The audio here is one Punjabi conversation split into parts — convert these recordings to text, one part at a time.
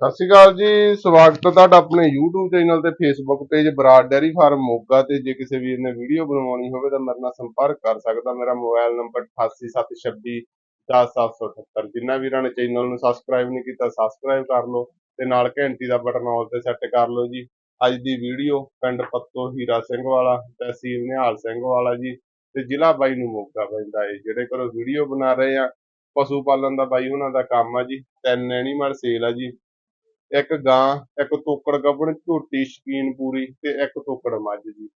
ਸਤਿ ਸ਼੍ਰੀ ਅਕਾਲ ਜੀ, ਸਵਾਗਤ ਹੈ ਤੁਹਾਡਾ ਆਪਣੇ YouTube ਚੈਨਲ ਤੇ Facebook page Brar dairy farm Moga ਤੇ ਜੇ ਕਿਸੇ ਵੀਰ ਨੇ ਵੀਡੀਓ ਬਣਵਾਉਣੀ ਹੋਵੇ ਤਾਂ ਮੇਰੇ ਨਾਲ ਸੰਪਰਕ ਕਰ ਸਕਦਾ। ਮੇਰਾ ਮੋਬਾਈਲ ਨੰਬਰ 8876 10778 ਜਿਨ੍ਹਾਂ ਵੀਰਾਂ ਨੇ ਚੈਨਲ ਨੂੰ ਸਬਸਕ੍ਰਾਈਬ ਨਹੀਂ ਕੀਤਾ ਸਬਸਕ੍ਰਾਈਬ ਕਰ ਲਓ ਤੇ ਨਾਲ ਘੰਟੀ ਦਾ ਬਟਨ ਆਲ ਤੇ ਸੈੱਟ ਕਰ ਲਓ ਜੀ। ਅੱਜ ਦੀ ਵੀਡੀਓ ਪਿੰਡ ਪੱਤੋ ਹੀਰਾ ਸਿੰਘ ਵਾਲਾ, ਤਹਿਸੀਲ ਨਿਹਾਲ ਸਿੰਘ ਵਾਲਾ ਜੀ ਤੇ ਜ਼ਿਲ੍ਹਾ ਬਾਈ ਨੂੰ ਮੋਗਾ ਪੈਂਦਾ ਏ, ਜਿਹੜੇ ਕੋਲ ਵੀਡੀਓ ਬਣਾ ਰਹੇ ਆ। ਪਸ਼ੂ ਪਾਲਣ ਦਾ ਬਾਈ ਉਹਨਾਂ ਦਾ ਕੰਮ ਆ ਜੀ, ਤਿੰਨ ਐਨੀਮਲ ਸੇਲ ਆ ਜੀ। ਇੱਕ ਗਾਂ ਇੱਕ ਤੋਕੜ ਗੱਭਣ ਝੋਟੀ ਸ਼ਕੀਨ ਪੂਰੀ ਤੇ ਇੱਕ ਤੋਕੜ ਮੱਝ ਜੀ।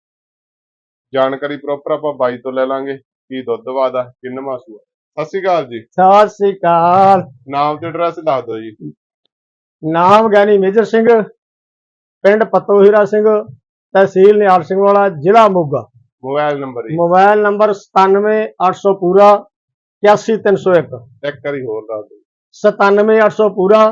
ਜਾਣਕਾਰੀ ਪ੍ਰੋਪਰ ਆਪਾਂ ਬਾਈ ਤੋਂ ਲੈ ਲਾਂਗੇ ਕੀ ਦੁੱਧ ਵਾਦਾ ਕਿੰਨਵਾਂ ਸੂਆ ਸਤਿ ਸ਼੍ਰੀ ਅਕਾਲ ਜੀ। ਸਤਿ ਸ੍ਰੀ ਅਕਾਲ। ਨਾਮ ਤੇ ਐਡਰੈਸ ਦੱਸ ਦਿਓ ਜੀ। ਨਾਮ ਗਿਆਨੀ ਮੇਜਰ ਸਿੰਘ ਪਿੰਡ ਪੱਤੋਹੀਰਾ ਸਿੰਘ ਤਹਿਸੀਲ ਨਿਹਾਲ ਸਿੰਘ ਵਾਲਾ ਜ਼ਿਲ੍ਹਾ ਮੋਗਾ। ਮੋਬਾਈਲ ਨੰਬਰ ਜੀ। ਮੋਬਾਈਲ ਨੰਬਰ 97800 ਪੂਰਾ 81301 ਇੱਕ। ਵਾਰੀ ਹੋਰ ਦੱਸ ਦਿਓ। 97800 ਪੂਰਾ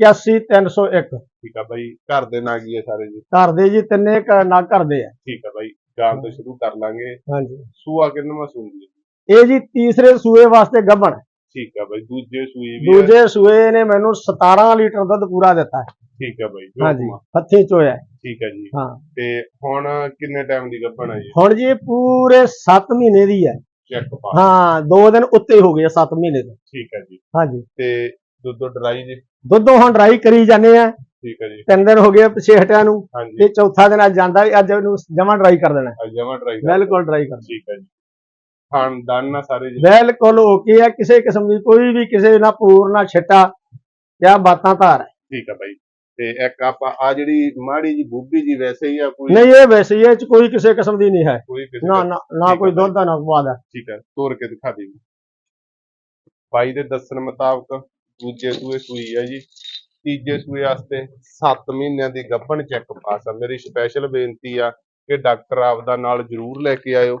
81301 ਠੀਕ ਆ ਬਾਈ ਘਰ ਦੇ ਨਾਂ ਕੀ ਹੈ ਸਾਰੇ ਜੀ? ਘਰ ਦੇ ਜੀ ਤਿੰਨੇ ਘ- ਨਾ ਘਰ ਦੇ ਆ। ਠੀਕ ਆ ਬਾਈ ਗਾਂ ਤੋਂ ਸ਼ੁਰੂ ਕਰ ਲਾਂਗੇ। ਹਾਂਜੀ। ਸੂਆ ਕਿੰਨਵਾਂ ਹੈ ਇਹ ਜੀ ਤੀਸਰੇ ਸੂਏ ਵਾਸਤੇ ਗੱਭਣ ਠੀਕ ਆ ਬਾਈ ਦੂਜੇ ਸੂਈ ਵੀ ਹੈ ਦੂਜੇ ਸੂਏ ਨੇ ਮੈਨੂੰ 17 ਲੀਟਰ ਦੁੱਧ ਪੂਰਾ ਦਿੱਤਾ। ਹੈ। ਠੀਕ ਆ ਬਾਈ ਜੋ ਹਾਂਜੀ ਹੁਕਮ ਆ। ਹੱਥੀ ਚੋਇਆ ਹੈ। ਠੀਕ ਆ ਜੀ। ਹਾਂ। ਤੇ ਹੁਣ ਕਿੰਨੇ ਟਾਈਮ ਦੀ ਗੱਭਣ ਹੈ ਜੀ? ਹੁਣ ਜੀ ਇਹ ਪੂਰੇ 7 ਮਹੀਨੇ ਦੀ ਹੈ ਚੈੱਕ ਪਾ। ਹਾਂ 2 ਦਿਨ ਉੱਤੇ ਹੋ ਗਏ 7 ਮਹੀਨੇ ਦੇ ਠੀਕ ਆ ਜੀ। ਹਾਂਜੀ। ਤੇ ਦੁੱਧ ਡਰਾਈ ਜੀ। ਦੁੱਧੋਂ ਹੁਣ ਡਰਾਈ ਕਰੀ ਜਾਂਦੇ ਆ। ਠੀਕ ਆ ਜੀ। ਤਿੰਨ ਦਿਨ ਹੋ ਗਏ ਪਿਛੇ ਹਟਿਆਂ ਨੂੰ। ਹਾਂਜੀ। ਇਹ ਚੌਥਾ ਦਿਨ ਅੱਜ ਜਾਂਦਾ ਵੀ ਅੱਜ ਉਹਨੂੰ ਜਮਾ ਡਰਾਈ ਕਰ ਦੇਣਾ। ਹੈ। ਅੱਜ ਜਮਾ ਡਰਾਈ ਬਿਲਕੁਲ ਡਰਾਈ ਕਰ ਠੀਕ ਹੈ ਜੀ। ਖਾਨਦਾਨ ਨਾ ਸਾਰੇ ਜੀ। ਬਿਲਕੁਲ ਓਕੇ ਆ ਕਿਸੇ ਕਿਸਮ ਦੀ ਕੋਈ ਵੀ ਕਿਸੇ ਨਾ ਪੂਰ ਨਾ ਛਿੱਟਾ ਜਾਂ ਬਾਤਾਂ ਧਾਰ ਹੈ। ਠੀਕ ਹੈ ਬਾਈ ਤੇ ਇੱਕ ਆਪਾਂ ਆ ਜਿਹੜੀ ਮਾੜੀ ਜੀ ਬੂਬੀ ਜੀ ਵੈਸੇ ਹੀ ਆ ਕੋਈ ਨਹੀਂ ਇਹ ਵੈਸੇ ਹੀ ਇਹ ਚ ਕੋਈ ਕਿਸੇ ਕਿਸਮ ਦੀ ਨਹੀਂ ਹੈ। ਕੋਈ ਕਿਸੇ ਨਾ ਦਾ- ਨਾ ਨਾ ਕੋਈ ਦੁੱਧ ਦਾ ਨਾ ਬਾਦ ਹੈ ਠੀਕ ਹੈ ਤੋੜ ਕੇ ਦਿਖਾ ਦੇ ਬਾਈ ਦੇ ਦੱਸਣ ਮੁਤਾਬਕ ਦੂਜੇ ਸੂਏ ਸੂਈ ਹੈ ਜੀ। ਤੀਜੇ ਸੂਏ ਵਾਸਤੇ 7 ਮਹੀਨਿਆਂ ਦੀ ਗੱਭਣ ਚੈੱਕ ਪਾਸ ਆ। ਮੇਰੀ ਸਪੈਸ਼ਲ ਬੇਨਤੀ ਆ ਕਿ ਡਾਕਟਰ ਆਪਦਾ ਨਾਲ ਜ਼ਰੂਰ ਲੈ ਕੇ ਆਇਓ।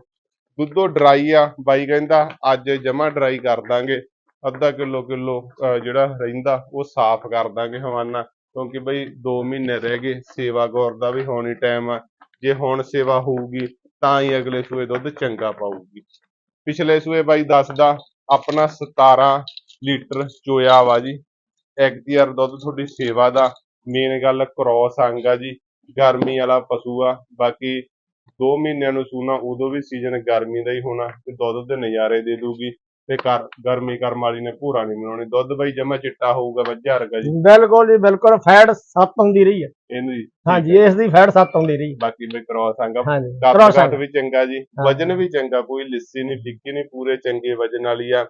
ਦੁੱਧੋ ਡਰਾਈ ਆ। ਬਾਈ ਕਹਿੰਦਾ, ਅੱਜ ਜਮਾ ਡਰਾਈ ਕਰ ਦਾਂਗੇ। ਅੱਧਾ ਕਿਲੋ ਕਿਲੋ ਜਿਹੜਾ ਰਹਿੰਦਾ, ਉਹ ਸਾਫ਼ ਕਰ ਦਾਂਗੇ ਹਵਾਨਾ। ਕਿਉਂਕਿ ਬਈ 2 ਮਹੀਨੇ ਰਹਿ ਗਏ, ਸੇਵਾ ਗੌਰ ਦਾ ਵੀ ਹੋਣੀ ਟਾਈਮ ਆ। ਜੇ ਹੁਣ ਸੇਵਾ ਹੋਊਗੀ, ਤਾਂ ਹੀ ਅਗਲੇ ਸੂਏ ਦੁੱਧ ਚੰਗਾ ਪਾਊਗੀ। ਪਿਛਲੇ ਸੂਏ ਬਾਈ ਦੱਸਦਾ, ਆਪਣਾ 17 ਲੀਟਰ ਚੋਇਆ ਵਾ ਜੀ। ਐਕਟੀਆਰ ਦੁੱਧ ਤੁਹਾਡੀ ਸੇਵਾ ਦਾ। ਮੇਨ ਗੱਲ ਕ੍ਰੋਸ ਅੰਗ ਆ ਜੀ। ਗਰਮੀ ਵਾਲਾ ਪਸ਼ੂ ਆ। ਬਾਕੀ 2 ਮਹੀਨਿਆਂ ਨੂੰ ਸੂਣਾ ਉਦੋਂ ਵੀ ਸੀਜ਼ਨ ਗਰਮੀ ਦਾ ਹੀ ਹੋਣਾ। ਤੇ ਦੁੱਧ ਦੇ ਨਜ਼ਾਰੇ ਦੇ ਦੂਗੀ। ਤੇ ਕਰ ਗਰਮੀ ਕਰਮ ਵਾਲੀ ਨੇ ਭੂਰਾ ਨਹੀਂ ਬਣਾਉਣੀ। ਦੁੱਧ ਬਾਈ ਜਮਾ ਚਿੱਟਾ ਹੋਊਗਾ ਵੱਜਾ ਵਰਗਾ ਜੀ। ਬਿਲਕੁਲ ਜੀ ਬਿਲਕੁਲ। ਫੈਟ 7 ਆਉਂਦੀ ਰਹੀ ਹੈ ਇਹਨੂੰ ਜੀ। ਹਾਂਜੀ ਇਸ ਦੀ ਫੈਟ 7 ਆਉਂਦੀ ਰਹੀ ਬਾਕੀ ਬਈ ਕ੍ਰੋਸ ਅੰਗ ਅੰਗ। ਵੀ ਚੰਗਾ ਜੀ। ਵਜਨ ਵੀ ਚੰਗਾ ਕੋਈ ਲਿੱਸੀ ਨਹੀਂ ਫਿੱਕੀ ਨਹੀਂ ਪੂਰੇ ਚੰਗੇ ਵਜਨ ਵਾਲੀ ਆ।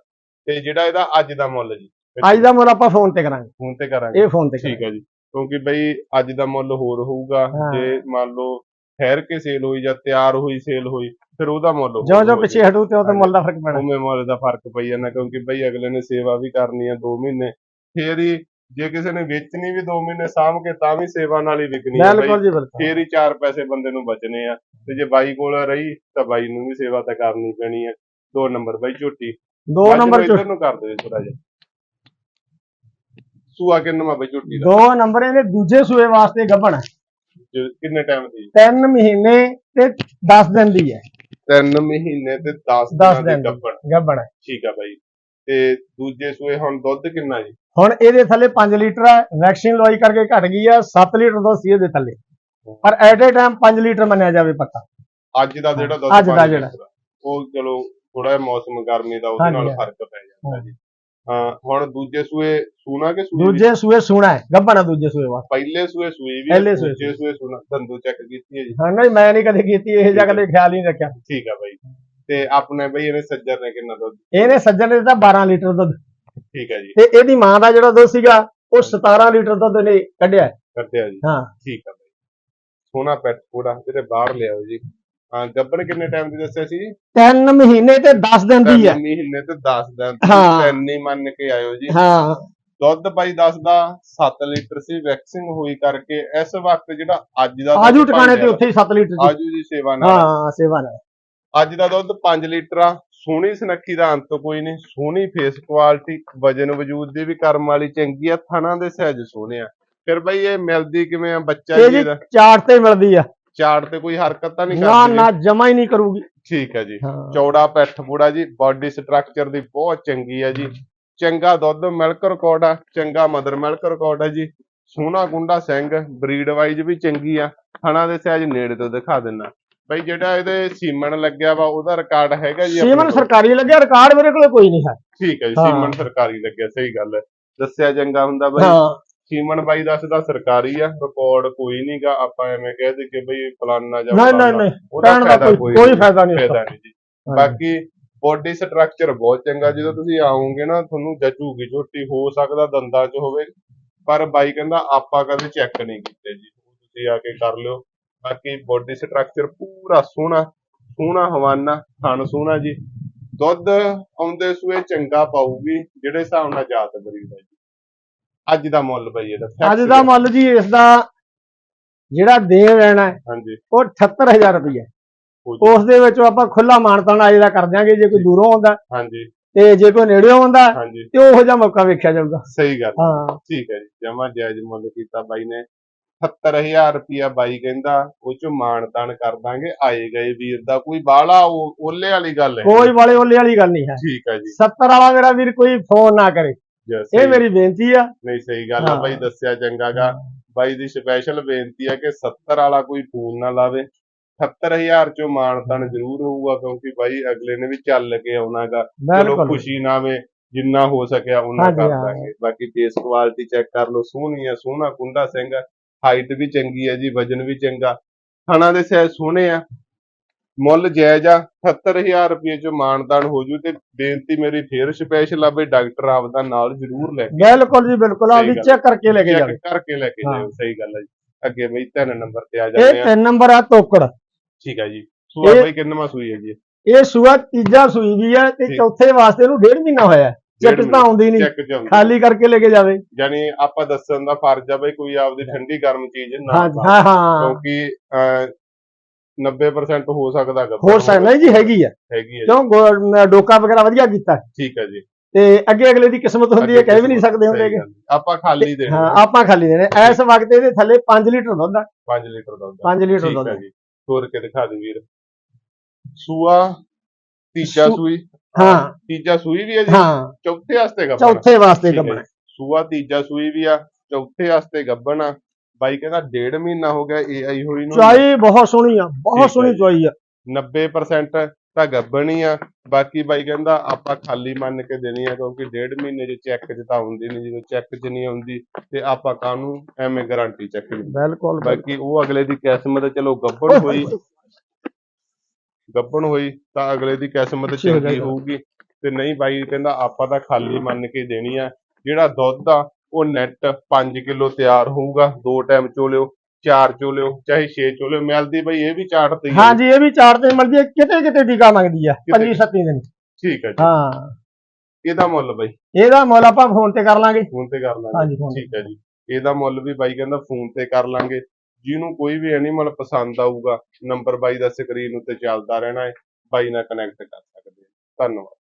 ਤੇ ਜਿਹੜਾ ਇਹਦਾ ਅੱਜ ਦਾ ਮੁੱਲ ਜੀ? ਅੱਜ ਦਾ ਮੁੱਲ ਆਪਾਂ ਫੋਨ ਤੇ ਕਰਾਂਗੇ। ਫੋਨ ਤੇ ਕਰਾਂਗੇ। ਇਹ ਫੋਨ ਤੇ ਠੀਕ ਹੈ ਜੀ। ਕਿਉਂਕਿ ਬਈ ਅੱਜ ਦਾ ਮੁੱਲ ਹੋਰ ਹੋਊਗਾ ਹਾਂ। ਜੇ ਮੰਨ ਲਓ ਠਹਿਰ ਕੇ ਸੇਲ ਹੋਈ ਜਾਂ ਤਿਆਰ ਹੋਈ ਸੇਲ ਹੋਈ ਫਿਰ ਉਹਦਾ ਮੁੱਲ ਜਿਉਂ ਹੋ ਪਿੱਛੇ ਹਟੂ ਤੇ ਉਹ ਤੇ ਮੁੱਲ ਦਾ ਫ਼ਰਕ ਪੈਣਾ। ਉਵੇਂ ਮੁੱਲ ਦਾ ਫ਼ਰਕ ਪਈ ਜਾਂਦਾ ਕਿਉਂਕਿ ਬਈ ਅਗਲੇ ਨੇ ਸੇਵਾ ਵੀ ਕਰਨੀ ਆ 2 ਮਹੀਨੇ। ਫੇਰ ਹੀ ਜੇ ਕਿਸੇ ਨੇ ਵੇਚਣੀ ਵੀ 2 ਮਹੀਨੇ ਸਾਂਭ ਕੇ ਤਾਂ ਵੀ ਸੇਵਾ ਨਾਲ ਹੀ ਵਿਕਣੀ ਬਈ। ਬਿਲਕੁਲ ਜੀ ਬਿਲਕੁਲ। ਫੇਰ ਹੀ ਚਾਰ ਪੈਸੇ ਬੰਦੇ ਨੂੰ ਬਚਨੇ ਆ। ਤੇ ਜੇ ਬਾਈ ਕੋਲ ਰਹੀ ਤਾਂ ਬਾਈ ਨੂੰ ਵੀ ਸੇਵਾ ਤਾਂ ਕਰਨੀ ਪੈਣੀ ਆ। ਦੋ ਨੰਬਰ ਬਾਈ ਝੋਟੀ। ਦੋ ਨੰਬਰ ਇੱਧਰ ਨੂੰ ਕਰ ਦਿਓ ਥੋੜਾ ਜਿਹਾ। ਸੂਆ ਕਿੰਨਾ ਬਾਈ ਝੋਟੀ ਦਾ? ਦੋ ਨੰਬਰ ਇਹਦੇ ਦੂਜੇ ਸੂਏ ਵਾਸਤੇ ਗੱਭਣ ਹੈ। ਜੇ ਕਿੰਨੇ ਟਾਈਮ ਦੀ? 3 ਮਹੀਨੇ ਤੇ 10 ਦਿਨ ਦੀ ਹੈ। 3 ਮਹੀਨੇ ਤੇ 10 10 ਦਿਨਾਂ ਦੀ ਗੱਭਣ। ਗੱਭਣ ਹੈ। ਠੀਕ ਆ ਬਾਈ। ਤੇ ਦੂਜੇ ਸੂਏ ਹੁਣ ਦੁੱਧ ਕਿੰਨਾ ਜੀ? ਹੁਣ ਇਹਦੇ ਥੱਲੇ 5 ਲੀਟਰ ਹੈ ਵੈਕਸੀਨ ਲਵਾਈ ਕਰਕੇ ਘਟ ਗਈ ਆ 7 ਲੀਟਰ ਦੁੱਧ ਸੀ ਇਹਦੇ ਥੱਲੇ। ਪਰ ਐਟ ਏ ਟਾਈਮ 5 ਲੀਟਰ ਮੰਨਿਆ ਜਾਵੇ ਪੱਕਾ। ਅੱਜ ਦਾ ਜਿਹੜਾ ਦੁੱਧ ਅੱਜ ਦਾ ਜਿਹੜਾ। ਉਹ ਚਲੋ ਥੋੜਾ ਜਿਹਾ ਮੌਸਮ ਗਰਮੀ ਦਾ ਉਹਦੇ ਨਾਲ ਹਾਂਜੀ, ਫ਼ਰਕ ਪੈ ਜਾਂਦਾ ਜੀ। ਹਾਂ ਹੁਣ ਦੂਜੇ ਸੂਏ ਸੂਣਾ ਕਿ ਸੂਈ ਦੂਜੇ ਸੂਏ ਸੂਣਾ ਹੈ ਗੱਭਣ ਹੈ ਦੂਜੇ ਸੂਏ ਵਾਸਤੇ। ਪਹਿਲੇ ਸੂਏ ਸੂਈ ਵੀ ਪਹਿਲੇ ਸੂਏ ਦੂਜੇ ਸੂਏ। ਸੂਣਾ ਦੰਦੂ ਚੈੱਕ ਕੀਤੀ ਹੈ ਜੀ? ਹਾਂ ਨਹੀਂ ਮੈਂ ਨਹੀਂ ਕਦੇ ਕੀਤੀ ਇਹ ਜਿਹਾ ਕਦੇ ਖਿਆਲ ਹੀ ਨਹੀਂ ਰੱਖਿਆ। ਠੀਕ ਆ ਬਾਈ। ਤੇ ਆਪਣੇ ਬਈ ਇਹਨੇ ਸੱਜਰ ਨੇ ਕਿੰਨਾ ਦੁੱਧ? ਇਹਨੇ ਸੱਜਣ ਨੇ ਦਿੱਤਾ 12 ਲੀਟਰ ਦੁੱਧ। ਠੀਕ ਹੈ ਜੀ। ਤੇ ਇਹਦੀ ਮਾਂ ਦਾ ਜਿਹੜਾ ਦੁੱਧ ਸੀਗਾ ਉਹ 17 ਲੀਟਰ ਦੁੱਧ ਨੇ ਕੱਢਿਆ। ਹੈ। ਕੱਟਿਆ ਜੀ। ਹਾਂ। ਠੀਕ ਆ ਬਾਈ। ਸੋਨਾ ਪੈਟ ਥੋੜਾ ਜਿਹੜੇ ਬਾਹਰ ਲਿਆਓ ਜੀ। ਹਾਂ ਗੱਬਰ ਕਿੰਨੇ ਟਾਈਮ ਦੀ ਦੱਸਿਆ ਸੀ? ਜੀ 3 ਮਹੀਨੇ ਤੇ 10 ਦਿਨ ਦੀ ਹੈ। ਤਿੰਨ ਮਹੀਨੇ ਤੇ 10 ਦਿਨ ਹਾਂ। ਹੀ ਮੰਨ ਕੇ ਆਇਓ ਜੀ। ਹਾਂ। ਦੁੱਧ ਬਾਈ ਦੱਸਦਾ 7 ਲੀਟਰ ਸੀ ਵੈਕਸਿੰਗ ਹੋਈ ਕਰਕੇ ਇਸ ਵਕਤ ਜਿਹੜਾ ਅੱਜ ਦਾ ਆਜੂ ਦੁੱਧ ਟਿਕਾਣੇ ਤੇ ਉੱਥੇ ਹੀ 7 ਲੀਟਰ ਦੀ। ਆਜੂ ਜੀ ਸੇਵਾ ਨਾਲ। ਹਾਂ ਸੇਵਾ ਨਾਲ। ਅੱਜ ਦਾ ਦੁੱਧ 5 ਲੀਟਰ ਆ। ਸੋਹਣੀ ਸੁਨੱਖੀ ਦਾ ਅੰਤ ਕੋਈ ਨਹੀਂ। ਸੋਹਣੀ ਫੇਸ ਕੁਆਲਿਟੀ ਵਜਨ ਵਜੂਦ ਦੀ ਵੀ ਕਰਮ ਵਾਲੀ ਚੰਗੀ ਆ। ਥਣਾ ਦੇ ਸਹਿਜ ਸੋਹਣੇ ਆ। ਫਿਰ ਬਈ ਇਹ ਮਿਲਦੀ ਕਿਵੇਂ ਆ? ਬੱਚਾ ਇਹ ਜੀ ਜੀ ਇਹਦਾ? ਚਾਰਟ ਤੇ ਮਿਲਦੀ ਆ। ਚਾੜ ਤੇ ਕੋਈ ਹਰਕਤ ਤਾਂ ਨਹੀਂ ਨਾ ਕਰਦੀ। ਨਾ ਜਮਾ ਹੀ ਨਹੀਂ ਕਰੂਗੀ। ਠੀਕ ਹੈ ਜੀ। ਹਾਂ। ਚੌੜਾ ਪੈਠ ਪੂੜਾ ਜੀ ਬਾਡੀ ਸਟਰਕਚਰ ਦੀ ਬਹੁਤ ਚੰਗੀ ਹੈ ਜੀ। ਚੰਗਾ ਦੁੱਧ ਮਿਲਕ ਰਿਕਾਰਡ ਆ ਚੰਗਾ ਮਦਰ ਮਿਲਕ ਰਿਕਾਰਡ ਹੈ ਜੀ। ਸੋਹਣਾ ਗੁੰਡਾ ਸਿੰਘ ਬਰੀਡ ਵਾਈਜ਼ ਵੀ ਚੰਗੀ ਆ। ਥਣਾ ਦੇ ਸਾਈਜ਼ ਨੇੜੇ ਤੋਂ ਦਿਖਾ ਦਿੰਨਾ। ਬਈ ਜਿਹੜਾ ਇਹਦੇ ਸੀਮਨ ਲੱਗਿਆ ਵਾ ਉਹਦਾ ਰਿਕਾਰਡ ਹੈਗਾ ਜੀ ਆਪਣੇ ਸੀਮਨ ਕੋਲ? ਸਰਕਾਰੀ ਲੱਗਿਆ ਰਿਕਾਰਡ ਮੇਰੇ ਕੋਲ ਕੋਈ ਨਹੀਂ ਹੈ। ਠੀਕ ਹੈ ਜੀ ਹਾਂ। ਸੀਮਨ ਸਰਕਾਰੀ ਲੱਗਿਆ ਸਹੀ ਗੱਲ ਹੈ। ਦੱਸਿਆ ਚੰਗਾ ਹੁੰਦਾ ਬਈ। ਹਾਂ। ਸੀਮਨ ਬਾਈ ਦੱਸਦਾ ਸਰਕਾਰੀ ਆ ਰਿਕਾਰਡ ਕੋਈ ਨਹੀਂਗਾ ਆਪਾਂ ਐਵੇਂ ਕਹਿ ਦੇ ਕਿ ਬਈ ਫਲਾਨਾ ਜਾਂ ਨਹੀਂ ਨਹੀਂ। ਨਹੀਂ ਕਹਿਣ ਦਾ ਕੋਈ ਫਾਇਦਾ ਨਹੀਂ ਫਾਇਦਾ ਨਹੀਂ ਜੀ। ਬਾਕੀ ਬੋਡੀ ਸਟਰਕਚਰ ਬਹੁਤ ਚੰਗਾ ਜਦੋਂ ਤੁਸੀਂ ਆਓਗੇ ਨਾ ਤੁਹਾਨੂੰ ਜਚੂਗੀ ਝੋਟੀ ਹੋ ਸਕਦਾ ਦੰਦਾਂ 'ਚ ਹੋਵੇ ਪਰ ਬਾਈ ਕਹਿੰਦਾ ਆਪਾਂ ਕਦੇ ਚੈੱਕ ਨਹੀਂ ਕੀਤੇ ਜੀ। ਤੁਸੀਂ ਆ ਕੇ ਕਰ ਲਿਓ। ਬਾਕੀ ਬੋਡੀ ਸਟਰਕਚਰ ਪੂਰਾ ਸੋਹਣਾ ਸੋਹਣਾ ਹਵਾਨਾ ਥਣ ਸੋਹਣਾ ਜੀ। ਦੁੱਧ ਆਉਂਦੇ ਸੂਏ ਚੰਗਾ ਪਾਊਗੀ ਜਿਹੜੇ ਹਿਸਾਬ ਨਾਲ ਜਾਤ ਬਰੀਡ ਹੈ ਅੱਜ ਦਾ ਮੁੱਲ ਬਈ ਇਹਦਾ ਅੱਜ ਦਾ ਮੁੱਲ ਜੀ ਇਸ ਦਾ ਜਿਹੜਾ ਲੈਣਾ ਹੈ ਹਾਂਜੀ। ਉਹ 78000 ਰੁਪਏ। ਉਸ ਦੇ ਵਿੱਚੋਂ ਆਪਾਂ ਖੁੱਲਾ ਮਾਨਤਾਨ ਆਏ ਦਾ ਕਰ ਦਿਆਂਗੇ ਜੇ ਕੋਈ ਦੂਰੋਂ ਆਉਂਦਾ ਹਾਂਜੀ। ਤੇ ਜੇ ਕੋਈ ਨੇੜਿਓਂ ਆਉਂਦਾ ਤੇ ਉਹੋ ਜਿਹਾ ਮੌਕਾ ਵੇਖਿਆ ਜਾਊਗਾ। ਸਹੀ ਗੱਲ। ਹਾਂ। ਠੀਕ ਹੈ ਜੀ ਜਮਾ ਜਾਇਜ਼ ਮੁੱਲ ਕੀਤਾ ਬਾਈ ਨੇ। 70000 ਰੁਪਿਆ ਬਾਈ ਕਹਿੰਦਾ ਉਹ ਚ ਮਾਣ ਤਾਣ ਕਰ ਦਾਂਗੇ ਆਏ ਗਏ ਵੀਰ ਦਾ ਕੋਈ ਉਹ- ਓਲੇ ਵਾਲੀ ਗੱਲ ਹੈ। ਕੋਈ ਵਾਲੇ ਓਲੇ ਵਾਲੀ ਗੱਲ ਨਹੀਂ ਹੈ। ਠੀਕ ਹੈ ਜੀ। 70 ਵਾਲਾ ਮੇਰਾ ਵੀਰ ਕੋਈ ਫੋਨ ਨਾ ਕਰੇ। ਇਹ ਸਹੀ- ਮੇਰੀ ਬੇਨਤੀ ਆ। ਨਹੀਂ ਸਹੀ ਗੱਲ ਆ। ਬਾਈ ਦੱਸਿਆ ਚੰਗਾਗਾ ਬਾਈ ਦੀ ਸਪੈਸ਼ਲ ਬੇਨਤੀ ਹੈ ਕਿ 70 ਵਾਲਾ ਕੋਈ ਫੋਨ ਨਾ ਲਾਵੇ। 70000 ਚੋਂ ਮਾਣ ਤਾਣ ਜ਼ਰੂਰ ਹੋਊਗਾ ਕਿਉਂਕਿ ਬਾਈ ਅਗਲੇ ਨੇ ਵੀ ਚੱਲ ਕੇ ਆਉਣਾਗਾ ਚਲੋ ਬਿਲਕੁਲ। ਖੁਸ਼ੀ ਨਾਵੇਂ ਜਿੰਨਾ ਹੋ ਸਕਿਆ ਉਹਨਾਂ ਕਰ। ਦਾਂਗੇ। ਬਾਕੀ ਫੇਸ ਕੁਆਲਿਟੀ ਚੈੱਕ ਕਰ ਲਓ। ਸੋਹਣੀ ਆ ਸੋਹਣਾ ਕੁੰਡਾ ਸਿੰਘ ਹਾਈਟ ਵੀ ਚੰਗੀ ਹੈ ਜੀ ਵਜਨ ਵੀ ਚੰਗਾ। ਥਣਾ ਦੇ ਸਾਈਜ਼ ਸੋਹਣੇ ਆ। ਮੁੱਲ ਜਾਇਜ਼ ਆ 70000 ਰੁਪਏ ਚ ਮਾਨਦਾਨ ਹੋ ਜੂ ਤੇ ਬੇਨਤੀ ਮੇਰੀ ਫੇਰ ਸਪੈਸ਼ਲ ਆ ਬਈ ਡਾਕਟਰ ਆਪਦਾ ਨਾਲ ਜ਼ਰੂਰ ਲੈ ਕੇ ਬਿਲਕੁਲ ਜੀ ਬਿਲਕੁਲ। ਆ। ਵੀ। ਚੈੱਕ ਕਰਕੇ ਲੈ ਕੇ ਜਾਵੇ ਚੈੱਕ ਕਰਕੇ ਲੈ ਕੇ। ਜਾਓ ਸਹੀ ਗੱਲ ਹੈ ਜੀ। ਅੱਗੇ ਬਈ ਤਿੰਨ ਨੰਬਰ ਤੇ ਆ ਜਾਂਦੇ ਇਹ ਆ। ਤਿੰਨ ਨੰਬਰ ਆ ਤੋਕੜ। ਠੀਕ ਹੈ ਜੀ। ਸੂਆ ਇਹ- ਬਈ ਕਿੰਨਵਾਂ ਸੂਈ ਹੈ ਜੀ? ਇਹ ਸੂਆ ਤੀਜਾ ਸੂਈ ਵੀ ਹੈ ਤੇ। ਚੌਥੇ ਵਾਸਤੇ ਇਹਨੂੰ ਡੇਢ ਮਹੀਨਾ ਹੋਇਆ। ਚੈੱਕ ਤਾਂ ਆਉਂਦੀ ਨਹੀਂ ਖਾਲੀ ਕਰਕੇ ਲੈ ਕੇ ਜਾਵੇ। ਯਾਨੀ ਆਪਾਂ ਦੱਸਣ ਦਾ ਫਰਜ਼ ਆ ਬਈ ਕੋਈ ਆਪਦੀ ਠੰਡੀ ਗਰਮ ਚੀਜ਼ ਨਾ ਹਾਂ। ਹਾਂ ਕਿਉਂਕਿ 90% ਹੋ ਸਕਦਾ ਗੱਭਰੂ ਹੋਰ ਸਕਦਾ ਨਹੀਂ ਜੀ ਹੈਗੀ ਆ। ਹੈਗੀ ਹੈ ਜੀ। ਕਿਉਂ ਗੋ- ਡੋਕਾ ਵਗੈਰਾ ਵਧੀਆ ਕੀਤਾ। ਠੀਕ ਹੈ ਜੀ। ਤੇ ਅੱਗੇ ਅਗਲੇ ਦੀ ਕਿਸਮਤ ਹੁੰਦੀ ਹੈ ਕਹਿ ਵੀ ਨਹੀਂ ਸਕਦੇ ਹੁੰਦੇ ਸਹੀ ਗੱਲ। ਆਪਾਂ ਖਾਲੀ ਦੇ ਹਾਂ ਆਪਾਂ ਖਾਲੀ ਦੇਣੇ। ਇਸ ਵਕਤ ਇਹਦੇ ਥੱਲੇ 5 ਲੀਟਰ ਦੁੱਧ ਆ। 5 ਲੀਟਰ ਦੁੱਧ 5 ਲੀਟਰ ਠੀਕ ਦੁੱਧ ਹੈ ਜੀ। ਤੋਰ ਕੇ ਦਿਖਾ ਦੇ ਵੀਰ। ਸੂਆ ਤੀਜਾ ਸੂ- ਸੂਈ। ਹਾਂ। ਤੀਜਾ ਸੂਈ ਵੀ ਹੈ ਜੀ। ਹਾਂ। ਚੌਥੇ ਵਾਸਤੇ ਗੱਭਣ ਚੌਥੇ ਵਾਸਤੇ ਠੀਕ ਹੈ ਗੱਬਣ ਜੀ। ਸੂਆ ਤੀਜਾ ਸੂਈ ਵੀ ਆ। ਚੌਥੇ ਵਾਸਤੇ ਗੱਭਣ ਆ। ਬਾਈ ਕਹਿੰਦਾ ਡੇਢ ਮਹੀਨਾ ਹੋ ਗਿਆ ਏਆਈ ਹੋਈ ਨੂੰ। ਚੁਆਈ ਬਹੁਤ ਸੋਹਣੀ ਆ ਬਹੁਤ ਸੋਹਣੀ। ਚੁਆਈ ਆ। 90% ਤਾਂ ਗੱਭਣ ਹੀ ਆ। ਬਾਕੀ ਬਾਈ ਕਹਿੰਦਾ ਆਪਾਂ ਖਾਲੀ ਮੰਨ ਕੇ ਦੇਣੀ ਆ ਕਿਉਂਕਿ ਡੇਢ ਮਹੀਨੇ ਚ ਚੈੱਕ ਚ ਤਾਂ ਹੁੰਦੀ ਨਹੀਂ ਜਦੋਂ ਚੈੱਕ ਚ ਨਹੀਂ ਆਉਂਦੀ ਤੇ ਆਪਾਂ ਕਾਹਨੂੰ ਐਵੇਂ ਗਾਰੰਟੀ ਚੈੱਕ ਦੀ ਬਿਲਕੁਲ ਬਾਕੀ ਉਹ ਅਗਲੇ ਦੀ ਕਿਸਮਤ ਚਲੋ ਗੱਭਣ ਹੋਈ। ਗੱਭਣ ਹੋਈ ਤਾਂ ਅਗਲੇ ਦੀ ਕਿਸਮਤ ਚੰਗੀ। ਹੋਊਗੀ। ਤੇ ਨਹੀਂ ਬਾਈ ਕਹਿੰਦਾ ਆਪਾਂ ਤਾਂ ਖਾਲੀ ਮੰਨ ਕੇ ਦੇਣੀ ਆ। ਜਿਹੜਾ ਦੁੱਧ ਆ ਉਹ ਨੈਟ 5 ਕਿਲੋ ਤਿਆਰ ਹੋਊਗਾ ਦੋ ਟਾਈਮ ਚੋਲਿਓ ਚਾਰ ਚੋਲਿਓ ਚਾਹੇ 6 ਚੋਲਿਓ ਮਿਲਦੀ ਬਈ ਇਹ ਵੀ ਚਾਟ ਤੇ ਹੀ। ਹਾਂਜੀ ਇਹ ਵੀ ਚਾਰ ਤੇ ਮਿਲਦੀ ਹੈ ਕਿਤੇ ਕਿਤੇ ਟੀਕਾ ਮੰਗਦੀ ਆ ਕਿਤੇ- 25 27 ਦਿਨ। ਠੀਕ ਹੈ ਜੀ। ਹਾਂ। ਇਹਦਾ ਮੁੱਲ ਬਾਈ? ਇਹਦਾ ਮੁੱਲ ਆਪਾਂ ਫੋਨ ਤੇ ਕਰ ਲਾਂਗੇ। ਫੋਨ ਤੇ ਕਰ ਲਾਂਗੇ। ਹਾਂਜੀ ਫੋਨ ਠੀਕ ਹੈ ਜੀ। ਇਹਦਾ ਮੁੱਲ ਵੀ ਬਾਈ ਕਹਿੰਦਾ ਫੋਨ ਤੇ ਕਰ ਲਾਂਗੇ। ਜਿਹਨੂੰ ਕੋਈ ਵੀ ਐਨੀਮਲ ਪਸੰਦ ਆਊਗਾ ਨੰਬਰ ਬਾਈ ਦਾ ਸਕਰੀਨ ਉੱਤੇ ਚੱਲਦਾ ਰਹਿਣਾ ਹੈ। ਬਾਈ ਨਾਲ ਕਨੈਕਟ ਕਰ ਸਕਦੇ ਹੋ। ਧੰਨਵਾਦ।